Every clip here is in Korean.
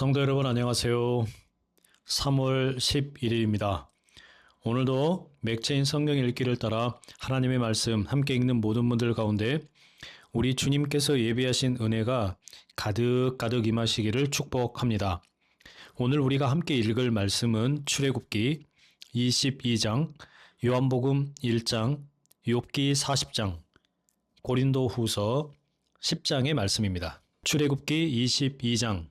성도 여러분 안녕하세요. 3월 11일입니다. 오늘도 맥체인 성경 읽기를 따라 하나님의 말씀 함께 읽는 모든 분들 가운데 우리 주님께서 예비하신 은혜가 가득 가득 임하시기를 축복합니다. 오늘 우리가 함께 읽을 말씀은 출애굽기 22장, 요한복음 1장, 욥기 40장, 고린도 후서 10장의 말씀입니다. 출애굽기 22장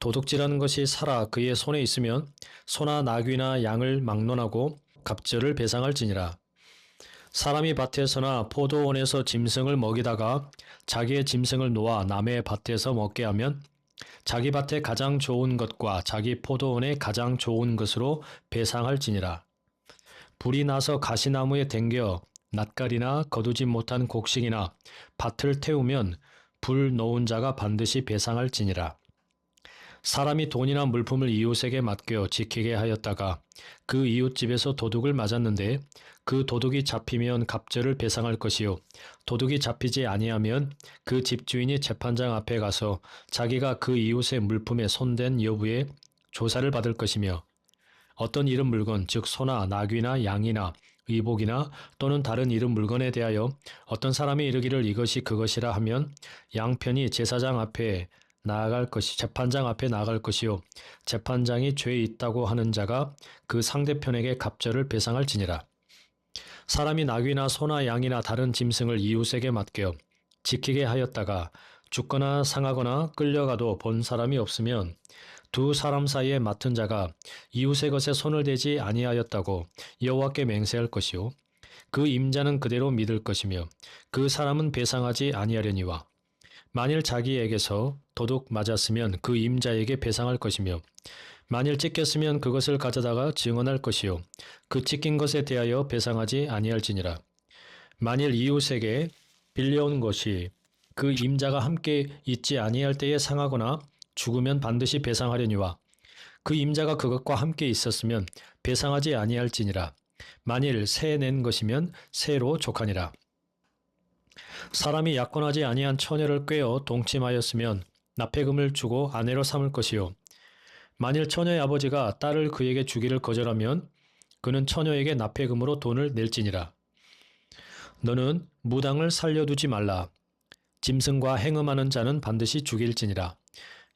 도둑질하는 것이 살아 그의 손에 있으면 소나 나귀나 양을 막론하고 갑절을 배상할지니라. 사람이 밭에서나 포도원에서 짐승을 먹이다가 자기의 짐승을 놓아 남의 밭에서 먹게 하면 자기 밭에 가장 좋은 것과 자기 포도원에 가장 좋은 것으로 배상할지니라. 불이 나서 가시나무에 댕겨 낯가리나 거두지 못한 곡식이나 밭을 태우면 불 놓은 자가 반드시 배상할지니라. 사람이 돈이나 물품을 이웃에게 맡겨 지키게 하였다가 그 이웃집에서 도둑을 맞았는데 그 도둑이 잡히면 갑절을 배상할 것이요. 도둑이 잡히지 아니하면 그 집주인이 재판장 앞에 가서 자기가 그 이웃의 물품에 손댄 여부에 조사를 받을 것이며 어떤 이름 물건 즉 소나 나귀나 양이나 의복이나 또는 다른 이름 물건에 대하여 어떤 사람이 이르기를 이것이 그것이라 하면 양편이 제사장 앞에 나아갈 것이 재판장 앞에 나아갈 것이요. 재판장이 죄 있다고 하는 자가 그 상대편에게 갑절을 배상할지니라. 사람이 나귀나 소나 양이나 다른 짐승을 이웃에게 맡겨 지키게 하였다가 죽거나 상하거나 끌려가도 본 사람이 없으면 두 사람 사이에 맡은 자가 이웃의 것에 손을 대지 아니하였다고 여호와께 맹세할 것이요. 그 임자는 그대로 믿을 것이며 그 사람은 배상하지 아니하려니와 만일 자기에게서 도둑 맞았으면 그 임자에게 배상할 것이며 만일 찢겼으면 그것을 가져다가 증언할 것이요 그 찢긴 것에 대하여 배상하지 아니할지니라. 만일 이웃에게 빌려온 것이 그 임자가 함께 있지 아니할 때에 상하거나 죽으면 반드시 배상하려니와 그 임자가 그것과 함께 있었으면 배상하지 아니할지니라. 만일 새 낸 것이면 새로 족하니라 사람이 약혼하지 아니한 처녀를 꿰어 동침하였으면 납폐금을 주고 아내로 삼을 것이요. 만일 처녀의 아버지가 딸을 그에게 주기를 거절하면 그는 처녀에게 납폐금으로 돈을 낼지니라. 너는 무당을 살려두지 말라. 짐승과 행음하는 자는 반드시 죽일지니라.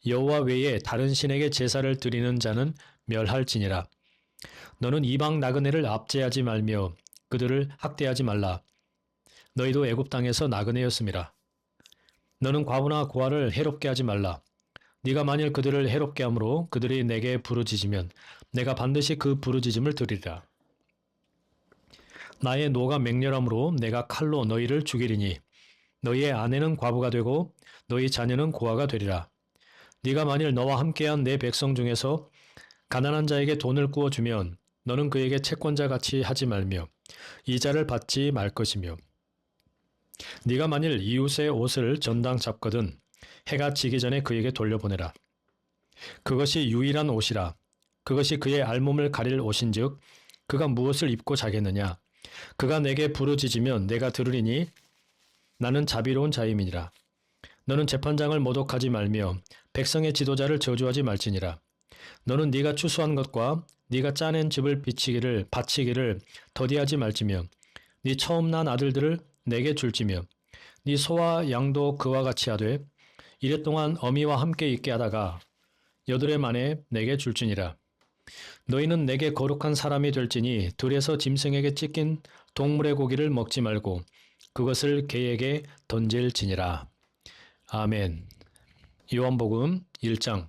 여호와 외에 다른 신에게 제사를 드리는 자는 멸할지니라. 너는 이방 나그네를 압제하지 말며 그들을 학대하지 말라 너희도 애굽 땅에서 나그네였음이라. 너는 과부나 고아를 해롭게 하지 말라. 네가 만일 그들을 해롭게 함으로 그들이 내게 부르짖으면 내가 반드시 그 부르짖음을 들으리라. 나의 노가 맹렬함으로 내가 칼로 너희를 죽이리니 너희의 아내는 과부가 되고 너희 자녀는 고아가 되리라. 네가 만일 너와 함께한 내 백성 중에서 가난한 자에게 돈을 구워 주면 너는 그에게 채권자 같이 하지 말며 이자를 받지 말 것이며 네가 만일 이웃의 옷을 전당 잡거든 해가 지기 전에 그에게 돌려보내라. 그것이 유일한 옷이라. 그것이 그의 알몸을 가릴 옷인즉 그가 무엇을 입고 자겠느냐. 그가 내게 부르짖으면 내가 들으리니 나는 자비로운 자임이니라. 너는 재판장을 모독하지 말며 백성의 지도자를 저주하지 말지니라. 너는 네가 추수한 것과 네가 짜낸 집을 비치기를 바치기를 더디하지 말지며 네 처음 난 아들들을 내게 줄지며 네 소와 양도 그와 같이 하되 이랫동안 어미와 함께 있게 하다가 여드레 만에 내게 줄지니라. 너희는 내게 거룩한 사람이 될지니 들에서 짐승에게 찢긴 동물의 고기를 먹지 말고 그것을 개에게 던질지니라. 아멘. 요한복음 1장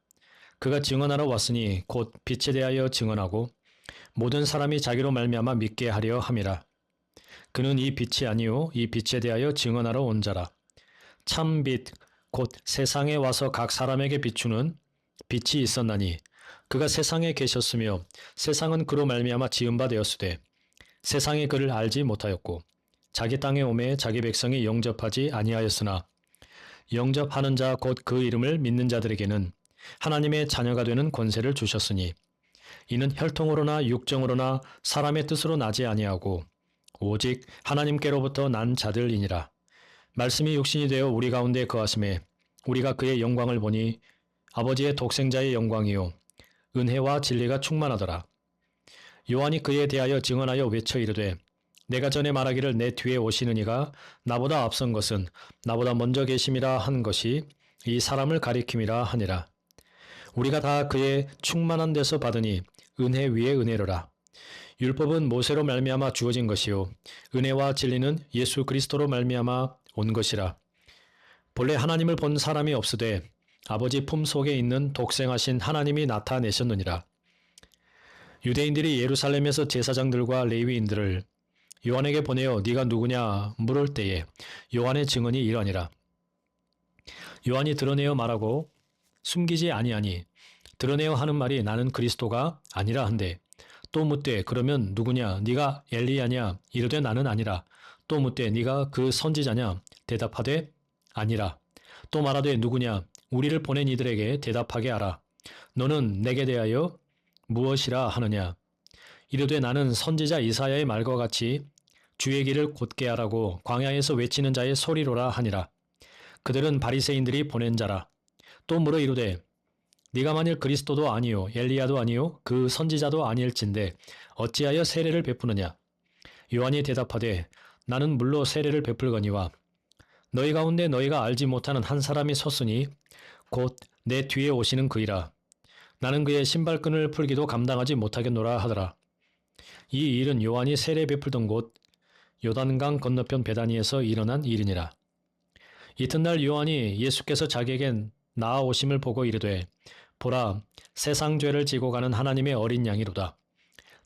그가 증언하러 왔으니 곧 빛에 대하여 증언하고 모든 사람이 자기로 말미암아 믿게 하려 함이라. 그는 이 빛이 아니요 이 빛에 대하여 증언하러 온 자라. 참 빛 곧 세상에 와서 각 사람에게 비추는 빛이 있었나니 그가 세상에 계셨으며 세상은 그로 말미암아 지은 바 되었으되 세상이 그를 알지 못하였고 자기 땅에 오매 자기 백성이 영접하지 아니하였으나 영접하는 자 곧 그 이름을 믿는 자들에게는 하나님의 자녀가 되는 권세를 주셨으니 이는 혈통으로나 육정으로나 사람의 뜻으로 나지 아니하고 오직 하나님께로부터 난 자들이니라. 말씀이 육신이 되어 우리 가운데 거하심에 우리가 그의 영광을 보니 아버지의 독생자의 영광이요 은혜와 진리가 충만하더라. 요한이 그에 대하여 증언하여 외쳐 이르되 내가 전에 말하기를 내 뒤에 오시는 이가 나보다 앞선 것은 나보다 먼저 계심이라 한 것이 이 사람을 가리킴이라 하니라. 우리가 다 그의 충만한 데서 받으니 은혜 위에 은혜로라. 율법은 모세로 말미암아 주어진 것이요 은혜와 진리는 예수 그리스도로 말미암아 온 것이라. 본래 하나님을 본 사람이 없으되 아버지 품 속에 있는 독생하신 하나님이 나타내셨느니라. 유대인들이 예루살렘에서 제사장들과 레위인들을 요한에게 보내어 네가 누구냐 물을 때에 요한의 증언이 이러니라. 요한이 드러내어 말하고 숨기지 아니하니 드러내어 하는 말이 나는 그리스도가 아니라 한데 또 묻되 그러면 누구냐? 네가 엘리야냐? 이르되 나는 아니라 또 묻되 네가 그 선지자냐? 대답하되 아니라 또 말하되 누구냐? 우리를 보낸 이들에게 대답하게 하라. 너는 내게 대하여 무엇이라 하느냐? 이르되 나는 선지자 이사야의 말과 같이 주의 길을 곧게 하라고 광야에서 외치는 자의 소리로라 하니라. 그들은 바리새인들이 보낸 자라 또 물어 이르되 네가 만일 그리스도도 아니요 엘리야도 아니요 그 선지자도 아닐진데 어찌하여 세례를 베푸느냐? 요한이 대답하되 나는 물로 세례를 베풀거니와 너희 가운데 너희가 알지 못하는 한 사람이 섰으니 곧 내 뒤에 오시는 그이라. 나는 그의 신발끈을 풀기도 감당하지 못하겠노라 하더라. 이 일은 요한이 세례 베풀던 곳 요단강 건너편 베다니에서 일어난 일이니라. 이튿날 요한이 예수께서 자기에게 나아오심을 보고 이르되 보라 세상 죄를 지고 가는 하나님의 어린 양이로다.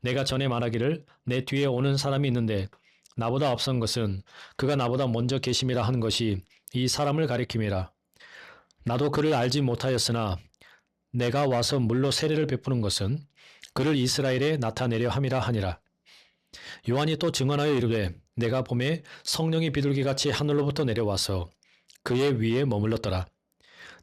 내가 전에 말하기를 내 뒤에 오는 사람이 있는데 나보다 앞선 것은 그가 나보다 먼저 계심이라 하는 것이 이 사람을 가리킴이라. 나도 그를 알지 못하였으나 내가 와서 물로 세례를 베푸는 것은 그를 이스라엘에 나타내려 함이라 하니라. 요한이 또 증언하여 이르되 내가 봄에 성령이 비둘기같이 하늘로부터 내려와서 그의 위에 머물렀더라.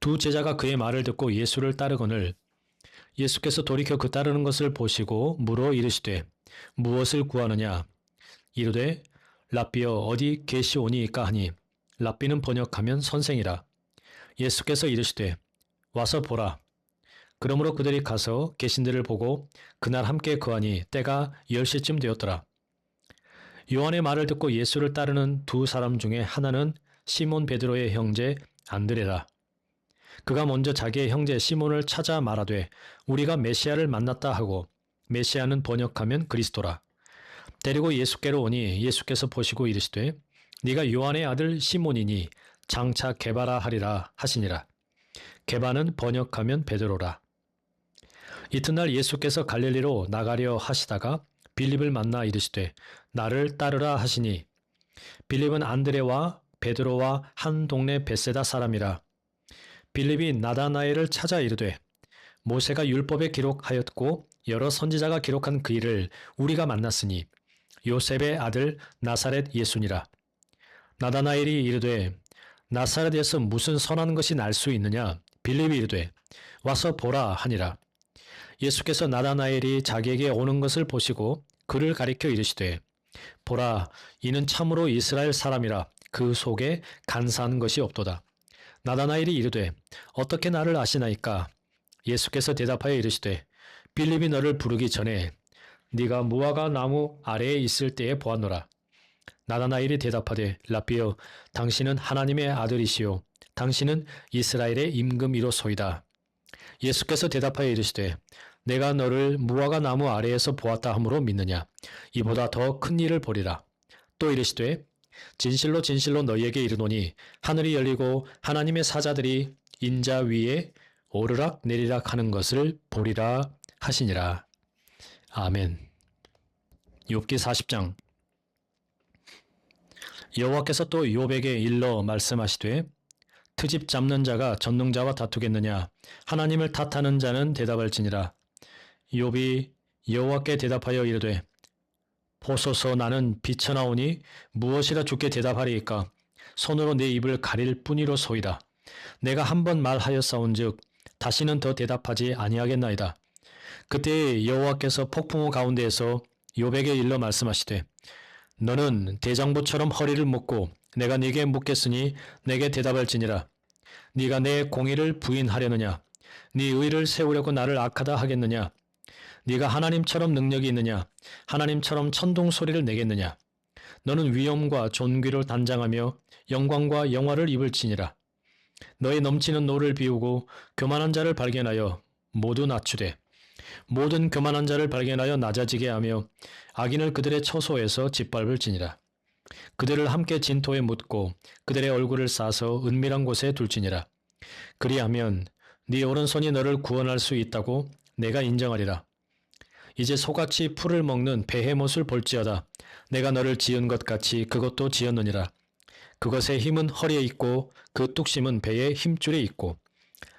두 제자가 그의 말을 듣고 예수를 따르거늘 예수께서 돌이켜 그 따르는 것을 보시고 물어 이르시되 무엇을 구하느냐? 이르되 랍비여 어디 계시오니이까 하니? 랍비는 번역하면 선생이라. 예수께서 이르시되 와서 보라. 그러므로 그들이 가서 계신들을 보고 그날 함께 거하니 때가 10시쯤 되었더라. 요한의 말을 듣고 예수를 따르는 두 사람 중에 하나는 시몬 베드로의 형제 안드레라 그가 먼저 자기의 형제 시몬을 찾아 말하되 우리가 메시아를 만났다 하고 메시아는 번역하면 그리스도라. 데리고 예수께로 오니 예수께서 보시고 이르시되 네가 요한의 아들 시몬이니 장차 개바라 하리라 하시니라. 개바는 번역하면 베드로라. 이튿날 예수께서 갈릴리로 나가려 하시다가 빌립을 만나 이르시되 나를 따르라 하시니 빌립은 안드레와 베드로와 한 동네 베세다 사람이라 빌립이 나다나엘을 찾아 이르되 모세가 율법에 기록하였고 여러 선지자가 기록한 그 일을 우리가 만났으니 요셉의 아들 나사렛 예수니라. 나다나엘이 이르되 나사렛에서 무슨 선한 것이 날 수 있느냐? 빌립이 이르되 와서 보라 하니라. 예수께서 나다나엘이 자기에게 오는 것을 보시고 그를 가리켜 이르시되 보라 이는 참으로 이스라엘 사람이라 그 속에 간사한 것이 없도다. 나다나엘이 이르되 어떻게 나를 아시나이까 예수께서 대답하여 이르시되 빌립이 너를 부르기 전에 네가 무화과 나무 아래에 있을 때에 보았노라. 나다나엘이 대답하되 라비어 당신은 하나님의 아들이시요 당신은 이스라엘의 임금이로소이다. 예수께서 대답하여 이르시되 내가 너를 무화과 나무 아래에서 보았다 함으로 믿느냐 이보다 더 큰 일을 보리라. 또 이르시되 진실로 진실로 너희에게 이르노니 하늘이 열리고 하나님의 사자들이 인자 위에 오르락 내리락 하는 것을 보리라 하시니라. 아멘. 욥기 40장 여호와께서 또 욥에게 일러 말씀하시되 트집 잡는 자가 전능자와 다투겠느냐 하나님을 탓하는 자는 대답할지니라 욥이 여호와께 대답하여 이르되 보소서 나는 비쳐나오니 무엇이라 주께 대답하리이까? 손으로 내 입을 가릴 뿐이로소이다. 내가 한 번 말하였사온즉 다시는 더 대답하지 아니하겠나이다. 그때 여호와께서 폭풍우 가운데에서 욥에게 일러 말씀하시되 너는 대장부처럼 허리를 묶고 내가 네게 묻겠으니 내게 대답할지니라. 네가 내 공의를 부인하려느냐? 네 의를 세우려고 나를 악하다 하겠느냐 네가 하나님처럼 능력이 있느냐 하나님처럼 천둥 소리를 내겠느냐 너는 위엄과 존귀를 단장하며 영광과 영화를 입을 지니라 너의 넘치는 노를 비우고 교만한 자를 발견하여 모두 낮추되 모든 교만한 자를 발견하여 낮아지게 하며 악인을 그들의 처소에서 짓밟을 지니라. 그들을 함께 진토에 묻고 그들의 얼굴을 싸서 은밀한 곳에 둘지니라. 그리하면 네 오른손이 너를 구원할 수 있다고 내가 인정하리라. 이제 소같이 풀을 먹는 베헤못을 볼지어다. 내가 너를 지은 것 같이 그것도 지었느니라. 그것의 힘은 허리에 있고 그 뚝심은 배의 힘줄에 있고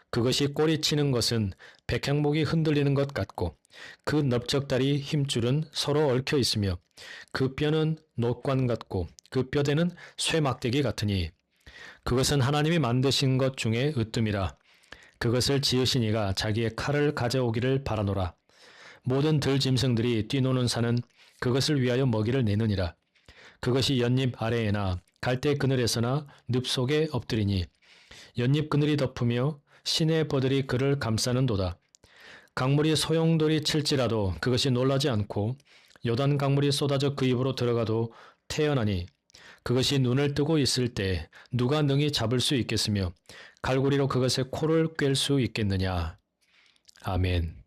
그것이 꼬리 치는 것은 백향목이 흔들리는 것 같고 그 넓적다리 힘줄은 서로 얽혀 있으며 그 뼈는 녹관 같고 그 뼈대는 쇠막대기 같으니 그것은 하나님이 만드신 것 중에 으뜸이라 그것을 지으신 이가 자기의 칼을 가져오기를 바라노라 모든 들짐승들이 뛰노는 산은 그것을 위하여 먹이를 내느니라 그것이 연잎 아래에나 갈대 그늘에서나 늪 속에 엎드리니 연잎 그늘이 덮으며 시내 버들이 그를 감싸는도다. 강물이 소용돌이 칠지라도 그것이 놀라지 않고 요단 강물이 쏟아져 그 입으로 들어가도 태어나니 그것이 눈을 뜨고 있을 때 누가 능히 잡을 수 있겠으며 갈고리로 그것의 코를 꿰 수 있겠느냐. 아멘.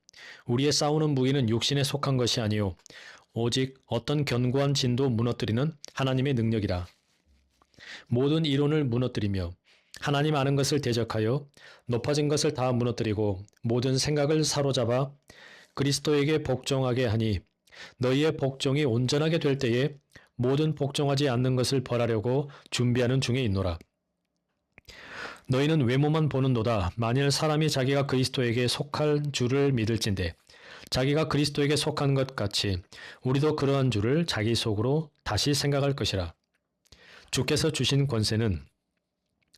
우리의 싸우는 무기는 육신에 속한 것이 아니요 오직 어떤 견고한 진도 무너뜨리는 하나님의 능력이라. 모든 이론을 무너뜨리며 하나님 아는 것을 대적하여 높아진 것을 다 무너뜨리고 모든 생각을 사로잡아 그리스도에게 복종하게 하니 너희의 복종이 온전하게 될 때에 모든 복종하지 않는 것을 벌하려고 준비하는 중에 있노라. 너희는 외모만 보는도다. 만일 사람이 자기가 그리스도에게 속할 줄을 믿을진데 자기가 그리스도에게 속한 것 같이 우리도 그러한 줄을 자기 속으로 다시 생각할 것이라. 주께서 주신 권세는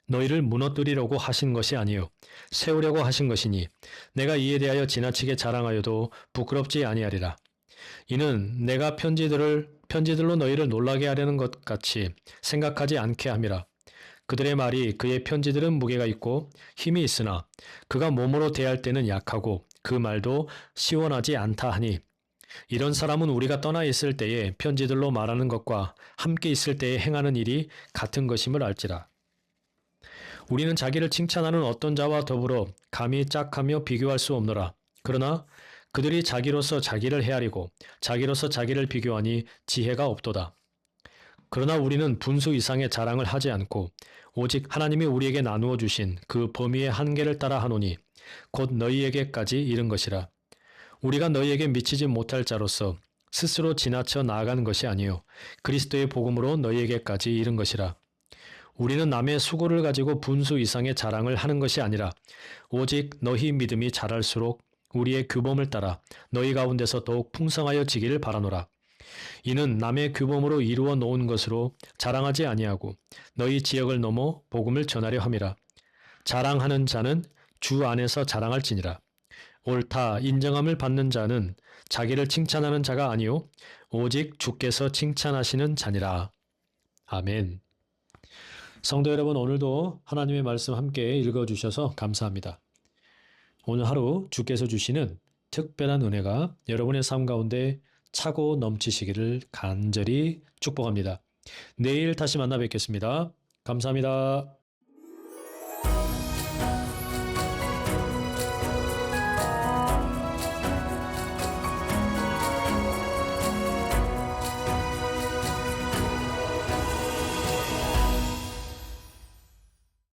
너희를 무너뜨리려고 하신 것이 아니요 세우려고 하신 것이니 내가 이에 대하여 지나치게 자랑하여도 부끄럽지 아니하리라. 이는 내가 편지들을 편지들로 너희를 놀라게 하려는 것 같이 생각하지 않게 함이라. 그들의 말이 그의 편지들은 무게가 있고 힘이 있으나 그가 몸으로 대할 때는 약하고 그 말도 시원하지 않다 하니 이런 사람은 우리가 떠나 있을 때에 편지들로 말하는 것과 함께 있을 때에 행하는 일이 같은 것임을 알지라. 우리는 자기를 칭찬하는 어떤 자와 더불어 감히 짝하며 비교할 수 없노라. 그러나 그들이 자기로서 자기를 헤아리고 자기로서 자기를 비교하니 지혜가 없도다. 그러나 우리는 분수 이상의 자랑을 하지 않고 오직 하나님이 우리에게 나누어 주신 그 범위의 한계를 따라 하노니 곧 너희에게까지 이른 것이라. 우리가 너희에게 미치지 못할 자로서 스스로 지나쳐 나아가는 것이 아니요 그리스도의 복음으로 너희에게까지 이른 것이라. 우리는 남의 수고를 가지고 분수 이상의 자랑을 하는 것이 아니라 오직 너희 믿음이 자랄수록 우리의 규범을 따라 너희 가운데서 더욱 풍성하여 지기를 바라노라. 이는 남의 규범으로 이루어 놓은 것으로 자랑하지 아니하고 너희 지역을 넘어 복음을 전하려 함이라. 자랑하는 자는 주 안에서 자랑할지니라. 옳다 인정함을 받는 자는 자기를 칭찬하는 자가 아니요 오직 주께서 칭찬하시는 자니라. 아멘. 성도 여러분 오늘도 하나님의 말씀 함께 읽어 주셔서 감사합니다. 오늘 하루 주께서 주시는 특별한 은혜가 여러분의 삶 가운데 차고 넘치시기를 간절히 축복합니다. 내일 다시 만나 뵙겠습니다. 감사합니다.